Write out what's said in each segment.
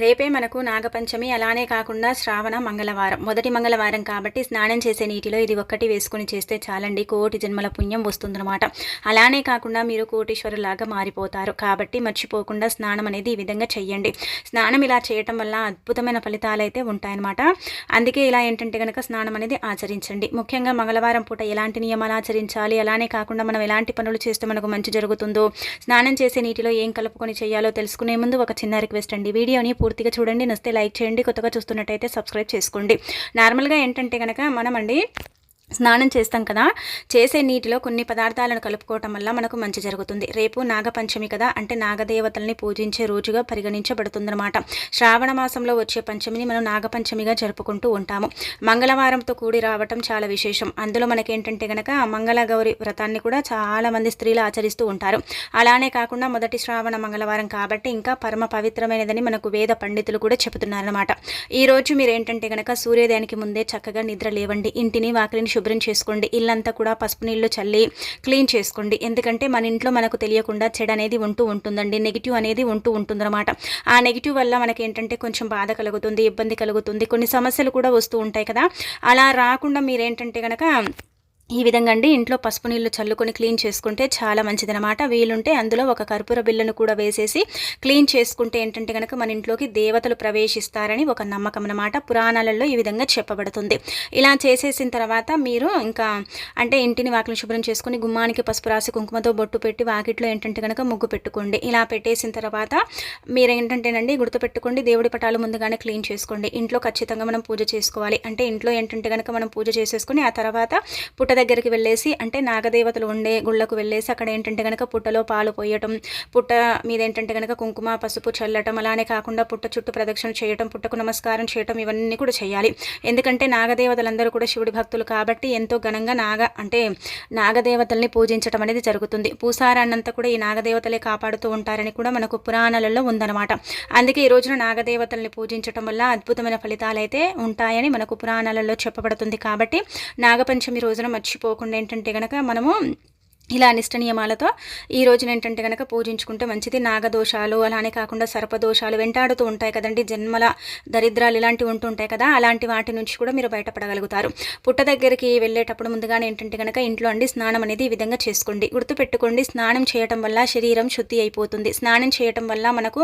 రేపే మనకు నాగపంచమి అలానే కాకుండా శ్రావణ మంగళవారం. మొదటి మంగళవారం కాబట్టి స్నానం చేసే నీటిలో ఇది ఒక్కటి వేసుకుని చేస్తే చాలండి కోటి జన్మల పుణ్యం వస్తుందన్నమాట. అలానే కాకుండా మీరు కోటీశ్వరులాగా మారిపోతారు. కాబట్టి మర్చిపోకుండా స్నానం అనేది ఈ విధంగా చెయ్యండి. స్నానం ఇలా చేయటం వల్ల అద్భుతమైన ఫలితాలు అయితే ఉంటాయన్నమాట. అందుకే ఇలా ఏంటంటే కనుక స్నానం అనేది ఆచరించండి. ముఖ్యంగా మంగళవారం పూట ఎలాంటి నియమాలు ఆచరించాలి? అలానే కాకుండా మనం ఎలాంటి పనులు చేస్తే మనకు మంచి జరుగుతుందో? స్నానం చేసే నీటిలో ఏం కలుపుకొని చేయాలో తెలుసుకునే ముందు ఒక చిన్న రిక్వెస్ట్ అండి. వీడియోని పూర్తిగా చూడండి. నస్తే లైక్ చేయండి. కొత్తగా చూస్తున్నట్టయితే సబ్స్క్రైబ్ చేసుకోండి. నార్మల్గా ఏంటంటే కనుక మనం అండి స్నానం చేస్తాం కదా చేసే నీటిలో కొన్ని పదార్థాలను కలుపుకోవటం వల్ల మనకు మంచి జరుగుతుంది. రేపు నాగపంచమి కదా అంటే నాగదేవతల్ని పూజించే రోజుగా పరిగణించబడుతుందన్నమాట. శ్రావణ మాసంలో వచ్చే పంచమిని మనం నాగపంచమిగా జరుపుకుంటూ ఉంటాము. మంగళవారంతో కూడి రావటం చాలా విశేషం. అందులో మనకేంటంటే గనక మంగళగౌరి వ్రతాన్ని కూడా చాలామంది స్త్రీలు ఆచరిస్తూ ఉంటారు. అలానే కాకుండా మొదటి శ్రావణ మంగళవారం కాబట్టి ఇంకా పరమ పవిత్రమైనదని మనకు వేద పండితులు కూడా చెబుతున్నారనమాట ఈరోజు మీరు ఏంటంటే గనక సూర్యోదయానికి ముందే చక్కగా నిద్ర లేవండి. ఇంటిని వాకిలిని శుభ్రం చేసుకోండి. ఇల్లంతా కూడా పసుపు నీళ్ళు చల్లి క్లీన్ చేసుకోండి. ఎందుకంటే మన ఇంట్లో మనకు తెలియకుండా చెడు అనేది ఉంటూ ఉంటుందండి. నెగిటివ్ అనేది ఉంటూ ఉంటుందన్నమాట. ఆ నెగిటివ్ వల్ల మనకి ఏంటంటే కొంచెం బాధ కలుగుతుంది ఇబ్బంది కలుగుతుంది. కొన్ని సమస్యలు కూడా వస్తూ ఉంటాయి కదా. అలా రాకుండా మీరేంటంటే కనుక ఈ విధంగా అండి ఇంట్లో పసుపు నీళ్ళు చల్లుకొని క్లీన్ చేసుకుంటే చాలా మంచిదనమాట వీలుంటే అందులో ఒక కర్పూర బిల్లను కూడా వేసేసి క్లీన్ చేసుకుంటే ఏంటంటే కనుక మన ఇంట్లోకి దేవతలు ప్రవేశిస్తారని ఒక నమ్మకం అనమాట పురాణాలలో ఈ విధంగా చెప్పబడుతుంది. ఇలా చేసేసిన తర్వాత మీరు ఇంకా అంటే ఇంటిని వాకిలు శుభ్రం చేసుకుని గుమ్మానికి పసుపు రాసి కుంకుమతో బొట్టు పెట్టి వాకిట్లో ఏంటంటే కనుక ముగ్గు పెట్టుకోండి. ఇలా పెట్టేసిన తర్వాత మీరు ఏంటంటేనండి గుర్తుపెట్టుకోండి దేవుడి పటాలు ముందుగానే క్లీన్ చేసుకోండి. ఇంట్లో ఖచ్చితంగా మనం పూజ చేసుకోవాలి. అంటే ఇంట్లో ఏంటంటే కనుక మనం పూజ చేసేసుకుని ఆ తర్వాత పుట్ట దగ్గరికి వెళ్ళేసి అంటే నాగదేవతలు ఉండే గుళ్ళకు వెళ్ళేసి అక్కడ ఏంటంటే కనుక పుట్టలో పాలు పోయటం పుట్ట మీద ఏంటంటే కనుక కుంకుమ పసుపు చల్లటం అలానే కాకుండా పుట్ట చుట్టూ ప్రదక్షిణ చేయటం పుట్టకు నమస్కారం చేయటం ఇవన్నీ కూడా చేయాలి. ఎందుకంటే నాగదేవతలందరూ కూడా శివుడి భక్తులు కాబట్టి ఎంతో ఘనంగా నాగ అంటే నాగదేవతల్ని పూజించడం అనేది జరుగుతుంది. పూసారాన్నంతా కూడా ఈ నాగదేవతలే కాపాడుతూ ఉంటారని కూడా మనకు పురాణాలలో ఉందన్నమాట. అందుకే ఈ రోజున నాగదేవతల్ని పూజించడం వల్ల అద్భుతమైన ఫలితాలు అయితే ఉంటాయని మనకు పురాణాలలో చెప్పబడుతుంది కాబట్టి నాగపంచమి రోజున మర్చిపోకుండా ఏంటంటే కనుక మనము ఇలా అనిష్ట నియమాలతో ఈ రోజున ఏంటంటే కనుక పూజించుకుంటే మంచిది. నాగదోషాలు అలానే కాకుండా సర్పదోషాలు వెంటాడుతూ ఉంటాయి కదండి. జన్మల దరిద్రాలు ఇలాంటివి ఉంటుంటాయి కదా. అలాంటి వాటి నుంచి కూడా మీరు బయటపడగలుగుతారు. పుట్ట దగ్గరికి వెళ్ళేటప్పుడు ముందుగానే ఏంటంటే కనుక ఇంట్లో అండి స్నానం అనేది ఈ విధంగా చేసుకోండి. గుర్తుపెట్టుకోండి స్నానం చేయటం వల్ల శరీరం శుద్ధి అయిపోతుంది. స్నానం చేయటం వల్ల మనకు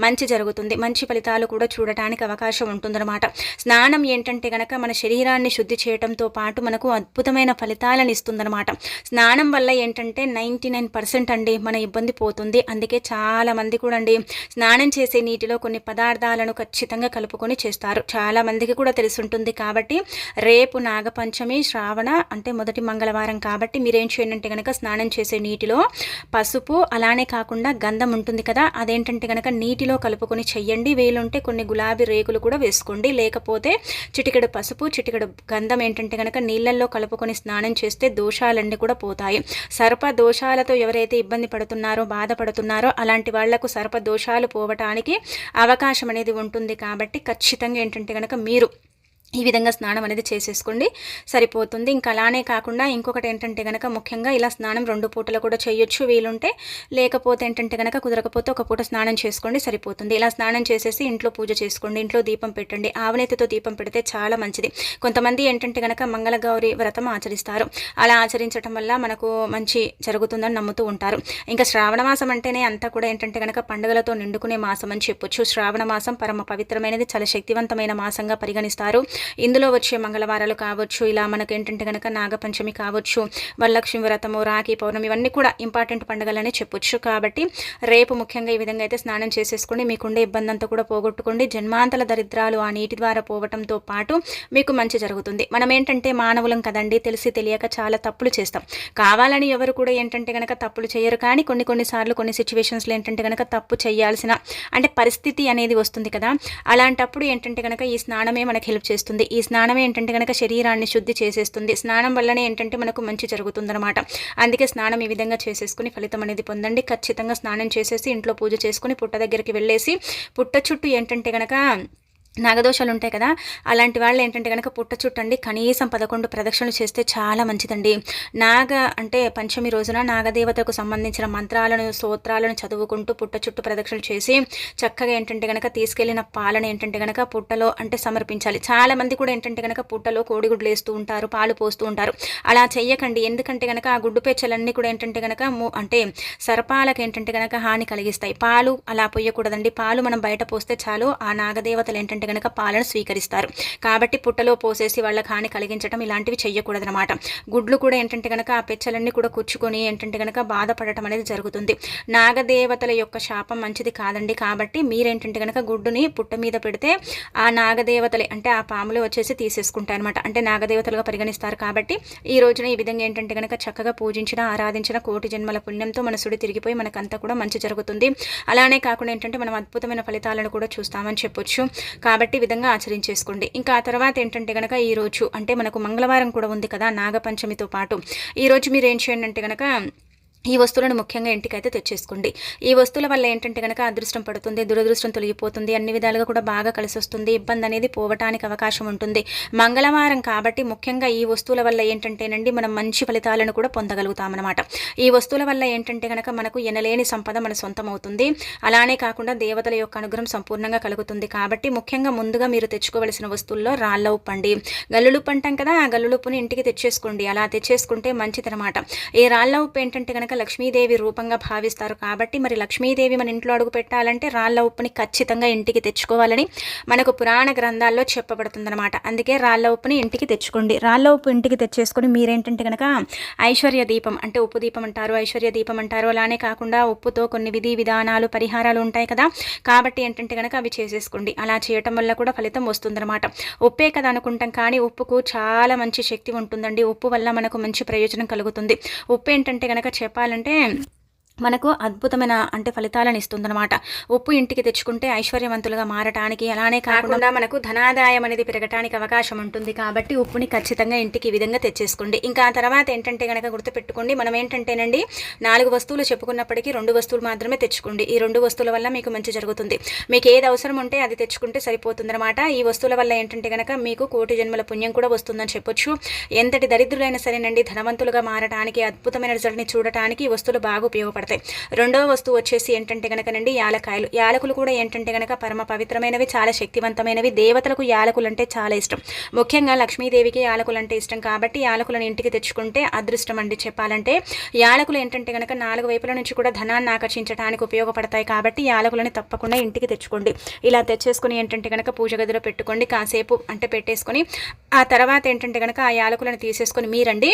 మంచి జరుగుతుంది. మంచి ఫలితాలు కూడా చూడటానికి అవకాశం ఉంటుందన్నమాట. స్నానం ఏంటంటే కనుక మన శరీరాన్ని శుద్ధి చేయడంతో పాటు మనకు అద్భుతమైన ఫలితాలను ఇస్తుందన్నమాట. స్నానం వల్ల ఏంటంటే నైంటీ నైన్ పర్సెంట్ అండి మన ఇబ్బంది పోతుంది. అందుకే చాలా మంది కూడా అండి స్నానం చేసే నీటిలో కొన్ని పదార్థాలను ఖచ్చితంగా కలుపుకొని చేస్తారు. చాలా మందికి కూడా తెలిసి ఉంటుంది కాబట్టి రేపు నాగపంచమి శ్రావణ అంటే మొదటి మంగళవారం కాబట్టి మీరేం చేయండి అంటే కనుక స్నానం చేసే నీటిలో పసుపు అలానే కాకుండా గంధం ఉంటుంది కదా అదేంటంటే కనుక నీటిలో కలుపుకొని చెయ్యండి. వీలుంటే కొన్ని గులాబీ రేకులు కూడా వేసుకోండి. లేకపోతే చిటికెడు పసుపు చిటికెడు గంధం ఏంటంటే కనుక నీళ్ళల్లో కలుపుకొని స్నానం చేస్తే దోషాలన్నీ కూడా పోతాయి. సర్ప దోషాలతో ఎవరైతే ఇబ్బంది పడుతున్నారో బాధపడుతున్నారో అలాంటి వాళ్ళకు సర్ప దోషాలు పోవటానికి అవకాశం అనేది ఉంటుంది కాబట్టి ఖచ్చితంగా ఏంటంటే కనుక మీరు ఈ విధంగా స్నానం అనేది చేసేసుకోండి. సరిపోతుంది. ఇంకా అలానే కాకుండా ఇంకొకటి ఏంటంటే కనుక ముఖ్యంగా ఇలా స్నానం రెండు పూటలు కూడా చేయొచ్చు వీలుంటే. లేకపోతే ఏంటంటే కనుక కుదరకపోతే ఒక పూట స్నానం చేసుకోండి సరిపోతుంది. ఇలా స్నానం చేసేసి ఇంట్లో పూజ చేసుకోండి ఇంట్లో దీపం పెట్టండి. ఆవనేతితో దీపం పెడితే చాలా మంచిది. కొంతమంది ఏంటంటే కనుక మంగళగౌరి వ్రతం ఆచరిస్తారు. అలా ఆచరించడం వల్ల మనకు మంచి జరుగుతుందని నమ్ముతూ ఉంటారు. ఇంకా శ్రావణ మాసం అంటేనే అంతా కూడా ఏంటంటే కనుక పండుగలతో నిండుకునే మాసం అని చెప్పొచ్చు. శ్రావణ మాసం పరమ పవిత్రమైనది చాలా శక్తివంతమైన మాసంగా పరిగణిస్తారు. ఇందులో వచ్చే మంగళవారాలు కావచ్చు ఇలా మనకు ఏంటంటే కనుక నాగపంచమి కావచ్చు వరలక్ష్మి వ్రతము రాఖీ పౌర్ణమి ఇవన్నీ కూడా ఇంపార్టెంట్ పండుగలనే చెప్పొచ్చు. కాబట్టి రేపు ముఖ్యంగా ఈ విధంగా అయితే స్నానం చేసేసుకోండి మీకుండే ఇబ్బంది అంతా కూడా పోగొట్టుకోండి. జన్మాంతల దరిద్రాలు ఆ నీటి ద్వారా పోవటంతో పాటు మీకు మంచి జరుగుతుంది. మనం ఏంటంటే మానవులం కదండి తెలిసి తెలియక చాలా తప్పులు చేస్తాం. కావాలని ఎవరు కూడా ఏంటంటే కనుక తప్పులు చేయరు కానీ కొన్ని కొన్నిసార్లు కొన్ని సిచ్యువేషన్స్లో ఏంటంటే కనుక తప్పు చేయాల్సిన అంటే పరిస్థితి అనేది వస్తుంది కదా. అలాంటప్పుడు ఏంటంటే కనుక ఈ స్నానమే మనకు హెల్ప్ చేస్తుంది. చేస్తుంది. ఈ స్నానం ఏంటంటే కనుక శరీరాన్ని శుద్ధి చేసేస్తుంది. స్నానం వల్లనే ఏంటంటే మనకు మంచి జరుగుతుందన్నమాట. అందుకే స్నానం ఈ విధంగా చేసేసుకుని ఫలితం అనేది పొందండి. ఖచ్చితంగా స్నానం చేసేసి ఇంట్లో పూజ చేసుకుని పుట్ట దగ్గరికి వెళ్ళేసి పుట్ట చుట్టూ ఏంటంటే కనుక నాగదోషాలు ఉంటాయి కదా అలాంటి వాళ్ళు ఏంటంటే కనుక పుట్ట చుట్టండి కనీసం పదకొండు ప్రదక్షిణలు చేస్తే చాలా మంచిదండి. నాగ అంటే పంచమి రోజున నాగదేవతకు సంబంధించిన మంత్రాలను స్తోత్రాలను చదువుకుంటూ పుట్ట చుట్టూ ప్రదక్షిణలు చేసి చక్కగా ఏంటంటే కనుక తీసుకెళ్ళిన పాలను ఏంటంటే కనుక పుట్టలో అంటే సమర్పించాలి. చాలా మంది కూడా ఏంటంటే కనుక పుట్టలో కోడిగుడ్లు వేస్తూ ఉంటారు పాలు పోస్తూ ఉంటారు. అలా చెయ్యకండి. ఎందుకంటే కనుక ఆ గుడ్డు పెచ్చలన్నీ కూడా ఏంటంటే కనుక అంటే సర్పాలకు ఏంటంటే కనుక హాని కలిగిస్తాయి. పాలు అలా పొయ్యకూడదండి పాలు మనం బయట పోస్తే చాలు ఆ నాగదేవతలు ఏంటంటే ఏంటంటే కనుక పాలను స్వీకరిస్తారు. కాబట్టి పుట్టలో పోసేసి వాళ్ళకి హాని కలిగించడం ఇలాంటివి చేయకూడదనమాట గుడ్లు కూడా ఏంటంటే కనుక ఆ పెచ్చలన్నీ కూడా కూర్చుకొని ఏంటంటే కనుక బాధపడటం అనేది జరుగుతుంది. నాగదేవతల యొక్క శాపం మంచిది కాదండి. కాబట్టి మీరేంటంటే కనుక గుడ్డుని పుట్ట మీద పెడితే ఆ నాగదేవతలే అంటే ఆ పాములు వచ్చేసి తీసేసుకుంటాయి అనమాట అంటే నాగదేవతలుగా పరిగణిస్తారు కాబట్టి ఈ రోజున ఈ విధంగా ఏంటంటే కనుక చక్కగా పూజించిన ఆరాధించిన కోటి జన్మల పుణ్యంతో మన సుడి తిరిగిపోయి మనకంతా కూడా మంచి జరుగుతుంది. అలానే కాకుండా ఏంటంటే మనం అద్భుతమైన ఫలితాలను కూడా చూస్తామని చెప్పొచ్చు. కాబట్టి విధంగా ఆచరించేసుకోండి. ఇంకా ఆ తర్వాత ఏంటంటే కనుక ఈరోజు అంటే మనకు మంగళవారం కూడా ఉంది కదా నాగపంచమితో పాటు. ఈరోజు మీరు ఏం చేయండి అంటే కనుక ఈ వస్తువులను ముఖ్యంగా ఇంటికైతే తెచ్చేసుకోండి. ఈ వస్తువుల వల్ల ఏంటంటే కనుక అదృష్టం పడుతుంది దురదృష్టం తొలగిపోతుంది అన్ని విధాలుగా కూడా బాగా కలిసి వస్తుంది ఇబ్బంది అనేది పోవటానికి అవకాశం ఉంటుంది. మంగళవారం కాబట్టి ముఖ్యంగా ఈ వస్తువుల వల్ల ఏంటంటేనండి మనం మంచి ఫలితాలను కూడా పొందగలుగుతామన్నమాట. ఈ వస్తువుల వల్ల ఏంటంటే కనుక మనకు ఎనలేని సంపద మన సొంతం అవుతుంది అలానే కాకుండా దేవతల యొక్క అనుగ్రహం సంపూర్ణంగా కలుగుతుంది కాబట్టి ముఖ్యంగా ముందుగా మీరు తెచ్చుకోవలసిన వస్తువుల్లో రాళ్ళ ఉప్పు అండి. గల్లులు అంటాం కదా ఆ గల్లులుప్పుని ఇంటికి తెచ్చేసుకోండి. అలా తెచ్చేసుకుంటే మంచిదనమాట ఈ రాళ్ళ ఉప్పు ఏంటంటే కనుక లక్ష్మీదేవి రూపంగా భావిస్తారు. కాబట్టి మరి లక్ష్మీదేవి మన ఇంట్లో అడుగు పెట్టాలంటే రాళ్ళ ఉప్పుని ఖచ్చితంగా ఇంటికి తెచ్చుకోవాలని మనకు పురాణ గ్రంథాల్లో చెప్పబడుతుందన్నమాట. అందుకే రాళ్ళ ఉప్పుని ఇంటికి తెచ్చుకోండి. రాళ్ళ ఉప్పు ఇంటికి తెచ్చేసుకొని మీరేంటంటే కనుక ఐశ్వర్య దీపం అంటే ఉప్పు దీపం అంటారు ఐశ్వర్య దీపం అంటారు అలానే కాకుండా ఉప్పుతో కొన్ని విధి విధానాలు పరిహారాలు ఉంటాయి కదా. కాబట్టి ఏంటంటే కనుక అవి చేసేసుకోండి. అలా చేయటం వల్ల కూడా ఫలితం వస్తుందన్నమాట. ఉప్పే కదా అనుకుంటాం కానీ ఉప్పుకు చాలా మంచి శక్తి ఉంటుందండి. ఉప్పు వల్ల మనకు మంచి ప్రయోజనం కలుగుతుంది. ఉప్పు ఏంటంటే కనుక చెప్పాలి కావాలంటే మనకు అద్భుతమైన అంటే ఫలితాలను ఇస్తుందన్నమాట. ఉప్పు ఇంటికి తెచ్చుకుంటే ఐశ్వర్యవంతులుగా మారటానికి అలానే కాకుండా మనకు ధనాదాయం అనేది పెరగటానికి అవకాశం ఉంటుంది కాబట్టి ఉప్పుని ఖచ్చితంగా ఇంటికి ఈ విధంగా తెచ్చేసుకోండి. ఇంకా తర్వాత ఏంటంటే కనుక గుర్తుపెట్టుకోండి మనం ఏంటంటేనండి నాలుగు వస్తువులు చెప్పుకున్నప్పటికీ రెండు వస్తువులు మాత్రమే తెచ్చుకోండి. ఈ రెండు వస్తువుల వల్ల మీకు మంచి జరుగుతుంది. మీకు ఏది అవసరం ఉంటే అది తెచ్చుకుంటే సరిపోతుందన్నమాట. ఈ వస్తువుల వల్ల ఏంటంటే కనుక మీకు కోటి జన్మల పుణ్యం కూడా వస్తుందని చెప్పొచ్చు. ఎంతటి దరిద్రులైనా సరేనండి ధనవంతులుగా మారటానికి అద్భుతమైన రిజల్ట్ని చూడటానికి ఈ వస్తువులు బాగా ఉపయోగపడతాయి. ఉపయోగపడతాయి రెండవ వస్తువు వచ్చేసి ఏంటంటే కనుకనండి యాలకాయలు. యాలకులు కూడా ఏంటంటే కనుక పరమ పవిత్రమైనవి చాలా శక్తివంతమైనవి. దేవతలకు యాలకులు అంటే చాలా ఇష్టం. ముఖ్యంగా లక్ష్మీదేవికి యాలకులు అంటే ఇష్టం కాబట్టి యాలకులను ఇంటికి తెచ్చుకుంటే అదృష్టం అండి చెప్పాలంటే. యాలకులు ఏంటంటే కనుక నాలుగు వైపుల నుంచి కూడా ధనాన్ని ఆకర్షించడానికి ఉపయోగపడతాయి కాబట్టి యాలకులని తప్పకుండా ఇంటికి తెచ్చుకోండి. ఇలా తెచ్చేసుకుని ఏంటంటే కనుక పూజ గదిలో పెట్టుకోండి కాసేపు అంటే పెట్టేసుకొని ఆ తర్వాత ఏంటంటే కనుక ఆ యాలకులను తీసేసుకొని మీరండి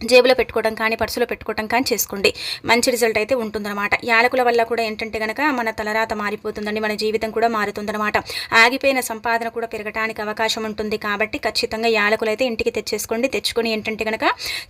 జేబులో పెట్టుకోవడం కానీ పర్సులో పెట్టుకోవడం కానీ చేసుకోండి. మంచి రిజల్ట్ అయితే ఉంటుందన్నమాట. యాలకుల వల్ల కూడా ఏంటంటే కనుక మన తలరాత మారిపోతుందండి మన జీవితం కూడా మారుతుందన్నమాట. ఆగిపోయిన సంపాదన కూడా పెరగడానికి అవకాశం ఉంటుంది కాబట్టి ఖచ్చితంగా యాలకులు అయితే ఇంటికి తెచ్చేసుకోండి. తెచ్చుకొని ఏంటంటే కనుక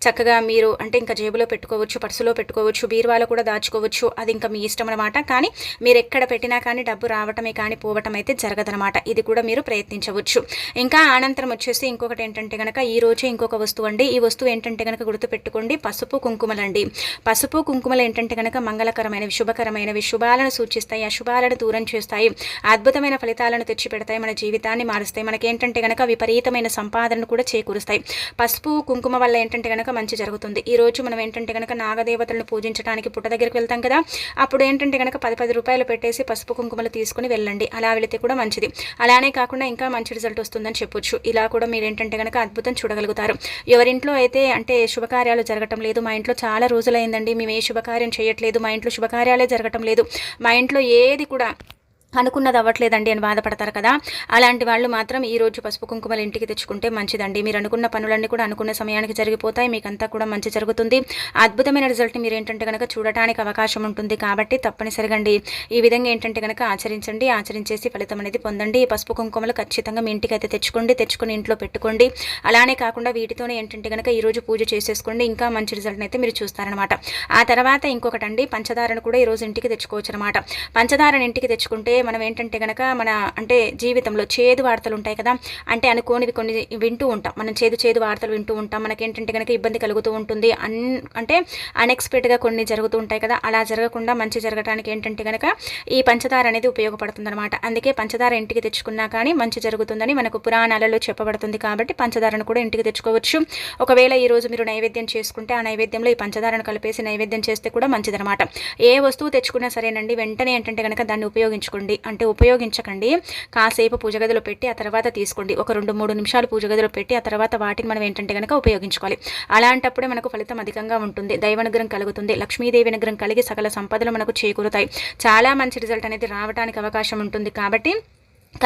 చక్కగా మీరు అంటే ఇంకా జేబులో పెట్టుకోవచ్చు పర్సులో పెట్టుకోవచ్చు బీరువాలో కూడా దాచుకోవచ్చు. అది ఇంకా మీ ఇష్టం అనమాట కానీ మీరు ఎక్కడ పెట్టినా కానీ డబ్బు రావటమే కానీ పోవటం అయితే జరగదనమాట ఇది కూడా మీరు ప్రయత్నించవచ్చు. ఇంకా అనంతరం వచ్చేసి ఇంకొకటి ఏంటంటే కనుక ఈ రోజు ఇంకొక వస్తువు అండి. ఈ వస్తువు ఏంటంటే కనుక గుర్తుపెట్టుకోండి పసుపు కుంకుమలండి. పసుపు కుంకుమలు ఏంటంటే కనుక మంగళకరమైనవి శుభకరమైనవి శుభాలను సూచిస్తాయి అశుభాలను దూరం చేస్తాయి. అద్భుతమైన ఫలితాలను తెచ్చిపెడతాయి మన జీవితాన్ని మారుస్తాయి. మనకేంటంటే కనుక విపరీతమైన సంపాదనను కూడా చేకూరుస్తాయి. పసుపు కుంకుమ వల్ల ఏంటంటే కనుక మంచి జరుగుతుంది. ఈ రోజు మనం ఏంటంటే కనుక నాగదేవతలను పూజించడానికి పుట్ట దగ్గరికి వెళ్తాం కదా. అప్పుడు ఏంటంటే కనుక పది పది రూపాయలు పెట్టేసి పసుపు కుంకుమలు తీసుకుని వెళ్ళండి. అలా వెళితే కూడా మంచిది. అలానే కాకుండా ఇంకా మంచి రిజల్ట్ వస్తుందని చెప్పొచ్చు. ఇలా కూడా మీరు ఏంటంటే కనుక అద్భుతం చూడగలుగుతారు. ఎవరింట్లో అయితే అంటే శుభ శుభకార్యాలు జరగటం లేదు. మా ఇంట్లో చాలా రోజులైందండి. మేము ఏ శుభకార్యం చేయట్లేదు. మా ఇంట్లో శుభకార్యాలే జరగటం లేదు. మా ఇంట్లో ఏది కూడా అనుకున్నది అవ్వట్లేదండి అని బాధపడతారు కదా. అలాంటి వాళ్ళు మాత్రం ఈ రోజు పసుపు కుంకుమలు ఇంటికి తెచ్చుకుంటే మంచిదండి. మీరు అనుకున్న పనులన్నీ కూడా అనుకున్న సమయానికి జరిగిపోతాయి. మీకంతా కూడా మంచి జరుగుతుంది. అద్భుతమైన రిజల్ట్ మీరు ఏంటంటే కనుక చూడటానికి అవకాశం ఉంటుంది కాబట్టి తప్పనిసరిగా ఈ విధంగా ఏంటంటే కనుక ఆచరించండి. ఆచరించేసి ఫలితం అనేది పొందండి. ఈ పసుపు కుంకుమలు ఖచ్చితంగా మీ ఇంటికి అయితే తెచ్చుకోండి. తెచ్చుకొని ఇంట్లో పెట్టుకోండి. అలానే కాకుండా వీటితోనే ఏంటంటే కనుక ఈరోజు పూజ చేసేసుకోండి. ఇంకా మంచి రిజల్ట్ని అయితే మీరు చూస్తారనమాట ఆ తర్వాత ఇంకొకటండి. పంచదారను కూడా ఈరోజు ఇంటికి తెచ్చుకోవచ్చు అనమాట పంచదారను ఇంటికి తెచ్చుకుంటే మనం ఏంటంటే గనక మన అంటే జీవితంలో చేదు వార్తలు ఉంటాయి కదా అంటే అనుకోనివి కొన్ని వింటూ ఉంటాం. మనం చేదు చేదు వార్తలు వింటూ ఉంటాం. మనకేంటంటే కనుక ఇబ్బంది కలుగుతూ ఉంటుంది. అన్ అంటే అన్ఎక్స్పెక్టెడ్గా కొన్ని జరుగుతూ ఉంటాయి కదా అలా జరగకుండా మంచి జరగడానికి ఏంటంటే కనుక ఈ పంచదార అనేది ఉపయోగపడుతుంది అనమాట అందుకే పంచదార ఇంటికి తెచ్చుకున్నా కానీ మంచి జరుగుతుందని మనకు పురాణాలలో చెప్పబడుతుంది కాబట్టి పంచదారను కూడా ఇంటికి తెచ్చుకోవచ్చు. ఒకవేళ ఈ రోజు మీరు నైవేద్యం చేసుకుంటే ఆ నైవేద్యంలో ఈ పంచదారను కలిపేసి నైవేద్యం చేస్తే కూడా మంచిదనమాట ఏ వస్తువు తెచ్చుకున్నా సరేనండి వెంటనే ఏంటంటే కనుక దాన్ని ఉపయోగించుకోండి. అంటే ఉపయోగించకండి. కాసేపు పూజ గదిలో పెట్టి ఆ తర్వాత తీసుకోండి. ఒక రెండు మూడు నిమిషాలు పూజ గదిలో పెట్టి ఆ తర్వాత వాటిని మనం ఏంటంటే కనుక ఉపయోగించుకోవాలి. అలాంటప్పుడే మనకు ఫలితం అధికంగా ఉంటుంది. దైవనుగ్రహం కలుగుతుంది. లక్ష్మీదేవి అనుగ్రహం కలిగి సకల సంపదలు మనకు చేకూరుతాయి. చాలా మంచి రిజల్ట్ అనేది రావడానికి అవకాశం ఉంటుంది కాబట్టి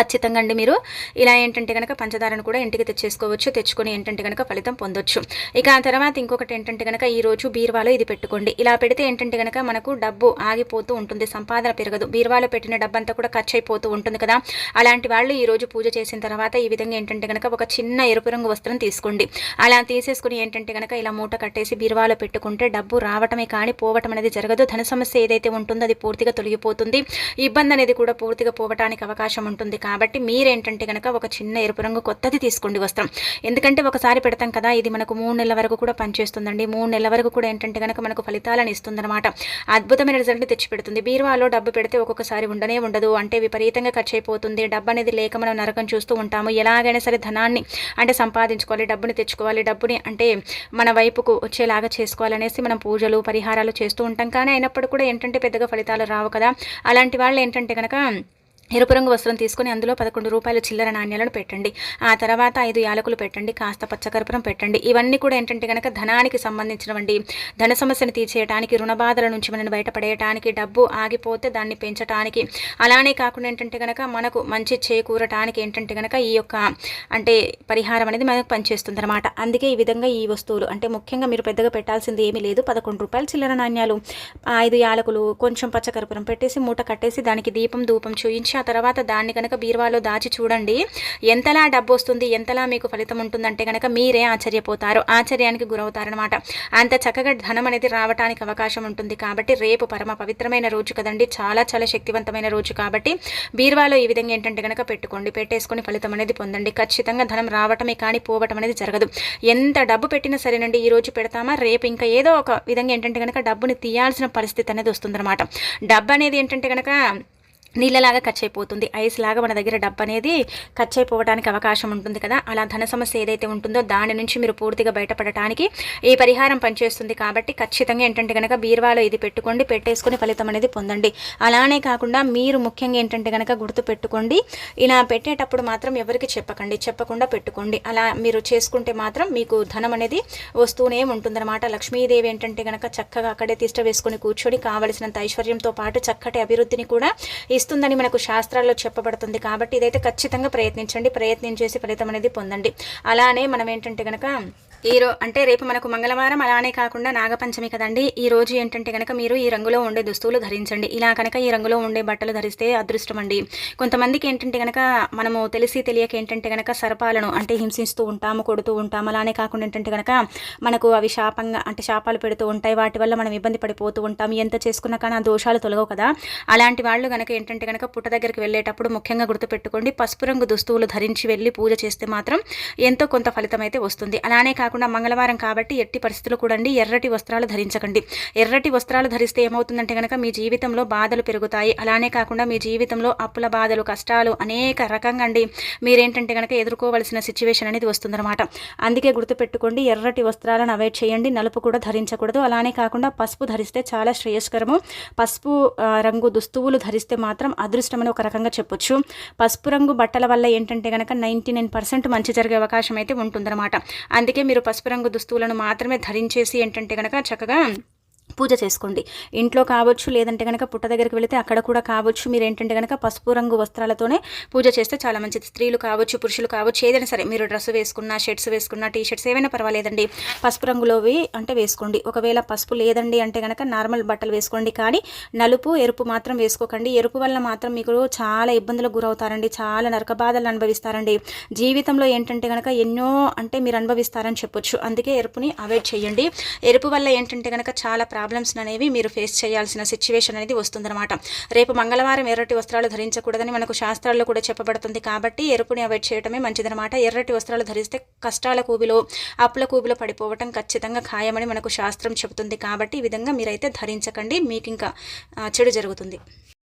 ఖచ్చితంగా అండి మీరు. ఇలా ఏంటంటే కనుక పంచదారను కూడా ఇంటికి తెచ్చేసుకోవచ్చు తెచ్చుకొని ఏంటంటే కనుక ఫలితం పొందొచ్చు. ఇక ఆ తర్వాత ఇంకొకటి ఏంటంటే కనుక ఈరోజు రోజు బీర్వాలో ఇది పెట్టుకోండి. ఇలా పెడితే ఏంటంటే కనుక మనకు డబ్బు ఆగిపోతూ ఉంటుంది సంపాదన పెరగదు. బీర్వాలో పెట్టిన డబ్బంతా కూడా ఖర్చు అయిపోతూ ఉంటుంది కదా. అలాంటి వాళ్ళు ఈరోజు పూజ చేసిన తర్వాత ఈ విధంగా ఏంటంటే కనుక ఒక చిన్న ఎరుపు రంగు వస్త్రం తీసుకోండి. అలా తీసేసుకుని ఏంటంటే కనుక ఇలా మూట కట్టేసి బీర్వాలో పెట్టుకుంటే డబ్బు రావటమే కానీ పోవటం అనేది జరగదు. ధన సమస్య ఏదైతే ఉంటుందో అది పూర్తిగా తొలగిపోతుంది. ఇబ్బంది అనేది కూడా పూర్తిగా పోవటానికి అవకాశం ఉంటుంది. కాబట్టి మీరేంటంటే కనుక ఒక చిన్న ఎరుపు రంగు కొత్తది తీసుకోండి వస్త్రం. ఎందుకంటే ఒకసారి పెడతాం కదా ఇది మనకు మూడు నెలల వరకు కూడా పనిచేస్తుందండి. మూడు నెలల వరకు కూడా ఏంటంటే కనుక మనకు ఫలితాలను ఇస్తుందన్నమాట. అద్భుతమైన రిజల్ట్ తెచ్చిపెడుతుంది బీరువాలో డబ్బు పెడితే ఒక్కొక్కసారి ఉండనే ఉండదు. అంటే విపరీతంగా ఖర్చు అయిపోతుంది డబ్బు అనేది లేక మనం నరకం చూస్తూ ఉంటాము. ఎలాగైనా సరే ధనాన్ని అంటే సంపాదించుకోవాలి డబ్బుని తెచ్చుకోవాలి. డబ్బుని అంటే మన వైపుకు వచ్చేలాగా చేసుకోవాలనేసి మనం పూజలు పరిహారాలు చేస్తూ ఉంటాం. కానీ అయినప్పుడు కూడా ఏంటంటే పెద్దగా ఫలితాలు రావు కదా. అలాంటి వాళ్ళు ఏంటంటే కనుక ఎరుపు రంగు వస్త్రం తీసుకొని అందులో పదకొండు రూపాయల చిల్లర నాణ్యాలను పెట్టండి. ఆ తర్వాత ఐదు యాలకులు పెట్టండి కాస్త పచ్చకర్పూరం పెట్టండి. ఇవన్నీ కూడా ఏంటంటే కనుక ధనానికి సంబంధించినవండి. ధన సమస్యను తీర్చేయడానికి రుణ బాధల నుంచి మనం బయటపడేయటానికి డబ్బు ఆగిపోతే దాన్ని పెంచడానికి అలానే కాకుండా ఏంటంటే కనుక మనకు మంచి చేకూరటానికి ఏంటంటే కనుక ఈ యొక్క అంటే పరిహారం అనేది మనకు పనిచేస్తుంది అనమాట అందుకే ఈ విధంగా ఈ వస్తువులు అంటే ముఖ్యంగా మీరు పెద్దగా పెట్టాల్సింది ఏమీ లేదు. పదకొండు రూపాయల చిల్లర నాణ్యాలు ఐదు యాలకులు కొంచెం పచ్చకర్పూరం పెట్టేసి మూట కట్టేసి దానికి దీపం ధూపం చూయించి ఆ తర్వాత దాన్ని కనుక బీరువాలో దాచి చూడండి. ఎంతలా డబ్బు వస్తుంది ఎంతలా మీకు ఫలితం ఉంటుందంటే కనుక మీరే ఆశ్చర్యపోతారు ఆశ్చర్యానికి గురవుతారనమాట అంత చక్కగా ధనం అనేది రావడానికి అవకాశం ఉంటుంది కాబట్టి రేపు పరమ పవిత్రమైన రోజు కదండి. చాలా చాలా శక్తివంతమైన రోజు కాబట్టి బీరువాలో ఈ విధంగా ఏంటంటే కనుక పెట్టుకోండి. పెట్టేసుకొని ఫలితం అనేది పొందండి. ఖచ్చితంగా ధనం రావటమే కానీ పోవటం అనేది జరగదు. ఎంత డబ్బు పెట్టినా సరేనండి ఈ రోజు పెడతామా రేపు ఇంకా ఏదో ఒక విధంగా ఏంటంటే కనుక డబ్బుని తీయాల్సిన పరిస్థితి అనేది వస్తుందన్నమాట. డబ్బు అనేది ఏంటంటే కనుక నీళ్ళలాగా ఖర్చు అయిపోతుంది. ఐస్ లాగా మన దగ్గర డబ్బు అనేది ఖర్చు అయిపోవడానికి అవకాశం ఉంటుంది కదా. అలా ధన సమస్య ఏదైతే ఉంటుందో దాని నుంచి మీరు పూర్తిగా బయటపడటానికి ఈ పరిహారం పనిచేస్తుంది. కాబట్టి ఖచ్చితంగా ఏంటంటే కనుక బీర్వాలో ఇది పెట్టుకోండి. పెట్టేసుకుని ఫలితం అనేది పొందండి. అలానే కాకుండా మీరు ముఖ్యంగా ఏంటంటే కనుక గుర్తు పెట్టుకోండి. ఇలా పెట్టేటప్పుడు మాత్రం ఎవరికి చెప్పకండి. చెప్పకుండా పెట్టుకోండి. అలా మీరు చేసుకుంటే మాత్రం మీకు ధనం అనేది వస్తూనే ఉంటుందన్నమాట. లక్ష్మీదేవి ఏంటంటే కనుక చక్కగా అక్కడే తిష్ట వేసుకొని కూర్చొని కావలసినంత ఐశ్వర్యంతో పాటు చక్కటి అభివృద్ధిని కూడా లభిస్తుందని మనకు శాస్త్రాల్లో చెప్పబడుతుంది. కాబట్టి ఇదైతే ఖచ్చితంగా ప్రయత్నించండి. ప్రయత్నం చేసి ఫలితం అనేది పొందండి. అలానే మనం ఏంటంటే కనుక ఈరో అంటే రేపు మనకు మంగళవారం అలానే కాకుండా నాగపంచమి కదండి. ఈ రోజు ఏంటంటే కనుక మీరు ఈ రంగులో ఉండే దుస్తువులు ధరించండి. ఇలా కనుక ఈ రంగులో ఉండే బట్టలు ధరిస్తే అదృష్టం అండి. కొంతమందికి ఏంటంటే కనుక మనము తెలిసి తెలియక ఏంటంటే కనుక సర్పాలను అంటే హింసిస్తూ ఉంటాము కొడుతూ ఉంటాము అలానే కాకుండా ఏంటంటే కనుక మనకు అవి శాపంగా అంటే శాపాలు పెడుతూ ఉంటాయి. వాటి వల్ల మనం ఇబ్బంది పడిపోతూ ఉంటాం ఎంత చేసుకున్నా కానీ ఆ దోషాలు తొలగవు కదా. అలాంటి వాళ్ళు కనుక ఏంటంటే కనుక పుట్ట దగ్గరికి వెళ్ళేటప్పుడు ముఖ్యంగా గుర్తుపెట్టుకోండి. పసుపు రంగు దుస్తువులు ధరించి వెళ్ళి పూజ చేస్తే మాత్రం ఎంతో కొంత ఫలితం అయితే వస్తుంది. అలానే కాకుండా కాకుండా మంగళవారం కాబట్టి ఎట్టి పరిస్థితులు కూడండి ఎర్రటి వస్త్రాలు ధరించకండి. ఎర్రటి వస్త్రాలు ధరిస్తే ఏమవుతుందంటే కనుక మీ జీవితంలో బాధలు పెరుగుతాయి. అలానే కాకుండా మీ జీవితంలో అప్పుల బాధలు కష్టాలు అనేక రకంగా అండి మీరేంటంటే కనుక ఎదుర్కోవలసిన సిచ్యువేషన్ అనేది వస్తుందన్నమాట. అందుకే గుర్తుపెట్టుకోండి ఎర్రటి వస్త్రాలను అవాయిడ్ చేయండి నలుపు కూడా ధరించకూడదు. అలానే కాకుండా పసుపు ధరిస్తే చాలా శ్రేయస్కరము. పసుపు రంగు దుస్తువులు ధరిస్తే మాత్రం అదృష్టమని ఒక రకంగా చెప్పొచ్చు. పసుపు రంగు బట్టల వల్ల ఏంటంటే కనుక నైంటీ నైన్ పర్సెంట్ మంచి జరిగే అవకాశం అయితే ఉంటుందన్నమాట. అందుకే మీరు పసుపు రంగు దుస్తువులను మాత్రమే ధరించేసి ఏంటంటే కనుక చక్కగా పూజ చేసుకోండి. ఇంట్లో కావచ్చు లేదంటే కనుక పుట్ట దగ్గరికి వెళితే అక్కడ కూడా కావచ్చు. మీరు ఏంటంటే కనుక పసుపు రంగు వస్త్రాలతోనే పూజ చేస్తే చాలా మంచిది. స్త్రీలు కావచ్చు పురుషులు కావచ్చు ఏదైనా సరే మీరు డ్రెస్ వేసుకున్న షర్ట్స్ వేసుకున్న టీ షర్ట్స్ ఏమైనా పర్వాలేదండి. పసుపు రంగులోవి అంటే వేసుకోండి. ఒకవేళ పసుపు లేదండి అంటే కనుక నార్మల్ బట్టలు వేసుకోండి. కానీ నలుపు ఎరుపు మాత్రం వేసుకోకండి. ఎరుపు వల్ల మాత్రం మీకు చాలా ఇబ్బందులకు గురవుతారండి. చాలా నరక బాధలు అనుభవిస్తారండి. జీవితంలో ఏంటంటే కనుక ఎన్నో అంటే మీరు అనుభవిస్తారని చెప్పొచ్చు. అందుకే ఎరుపుని అవాయిడ్ చేయండి. ఎరుపు వల్ల ఏంటంటే కనుక చాలా ప్రాబ్లం ప్రాబ్లమ్స్ అనేవి మీరు ఫేస్ చేయాల్సిన సిచ్యువేషన్ అనేది వస్తుందన్నమాట. రేపు మంగళవారం ఎర్రటి వస్త్రాలు ధరించకూడదని మనకు శాస్త్రాల్లో కూడా చెప్పబడుతుంది కాబట్టి ఎరుపుని అవాయిడ్ చేయడమే మంచిదనమాట ఎర్రటి వస్త్రాలు ధరిస్తే కష్టాల కూబిలో అప్పుల కూబిలో పడిపోవటం ఖచ్చితంగా ఖాయమని మనకు శాస్త్రం చెబుతుంది కాబట్టి ఈ విధంగా మీరైతే ధరించకండి. మీకు ఇంకా చెడు జరుగుతుంది.